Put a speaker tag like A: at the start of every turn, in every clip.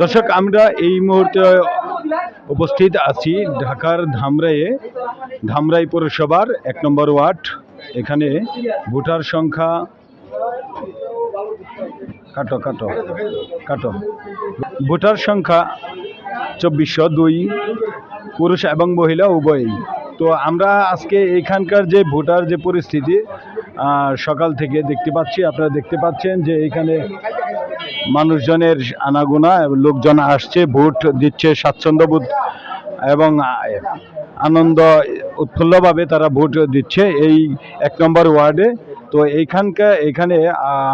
A: দর্শক, আমরা এই মুহূর্তে উপস্থিত আছি ঢাকার ধামরাইয়ে, ধামরাই পৌরসভার এক নম্বর ওয়ার্ড। এখানে ভোটার সংখ্যা কাটো কাটো কাটো। ভোটার সংখ্যা চব্বিশশো দুই, পুরুষ এবং মহিলা উভয়ই। তো আমরা আজকে এখানকার যে ভোটার যে পরিস্থিতি সকাল থেকে দেখতে পাচ্ছি, আপনারা দেখতে পাচ্ছেন যে এখানে মানুষজনের আনাগোনা, লোকজন আসছে, ভোট দিচ্ছে স্বাচ্ছন্দ্যবোধ এবং আনন্দ উৎফুল্লভাবে তারা ভোট দিচ্ছে এই এক নম্বর ওয়ার্ডে। তো এইখানকার এখানে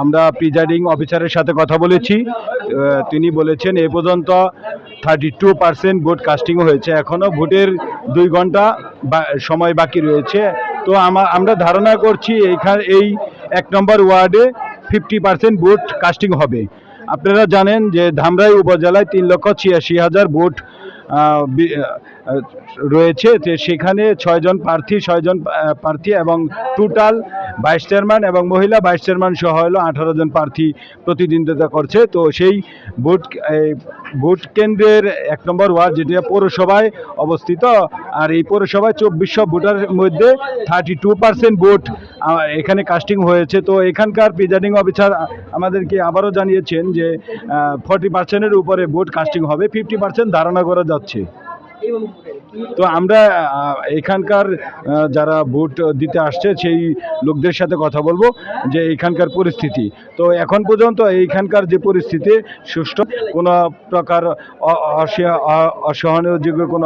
A: আমরা প্রিজাইডিং অফিসারের সাথে কথা বলেছি। তিনি বলেছেন, এ পর্যন্ত থার্টি টু পার্সেন্ট ভোট কাস্টিংও হয়েছে। এখনও ভোটের দুই ঘণ্টা সময় বাকি রয়েছে। তো আমা- আমরা ধারণা করছি এইখানে, এই এক নম্বর ওয়ার্ডে ফিফটি পার্সেন্ট ভোট কাস্টিং হবে। আপনারা জানেন যে ধামরাই উপজেলায় তিন লক্ষ ছিয়াশি হাজার ভোট রয়েছে। সেখানে ছয়জন প্রার্থী ছয়জন প্রার্থী এবং টোটাল ভাইস চেয়ারম্যান এবং মহিলা ভাইস চেয়ারম্যান সহ হলো আঠারো জন প্রার্থী প্রতিদ্বন্দ্বিতা করছে। তো সেই ভোট ভোট কেন্দ্রের এক নম্বর ওয়ার্ড যেটা পৌরসভায় অবস্থিত, আর এই পৌরসভায় চব্বিশশো ভোটারের মধ্যে থার্টি টু পার্সেন্ট ভোট এখানে কাস্টিং হয়েছে। তো এখানকার প্রিজাইডিং অফিসার আমাদেরকে আবারও জানিয়েছেন যে ফর্টি পার্সেন্টের উপরে ভোট কাস্টিং হবে, ফিফটি পার্সেন্ট ধারণা করা যাচ্ছে। তো আমরা এখানকার যারা ভোট দিতে আসছে, সেই লোকদের সাথে কথা বলব যে এখানকার পরিস্থিতি। তো এখন পর্যন্ত এইখানকার যে পরিস্থিতি, সুষ্ঠু কোনো প্রকার অসহনীয় অসহনীয়যোগ্য কোনো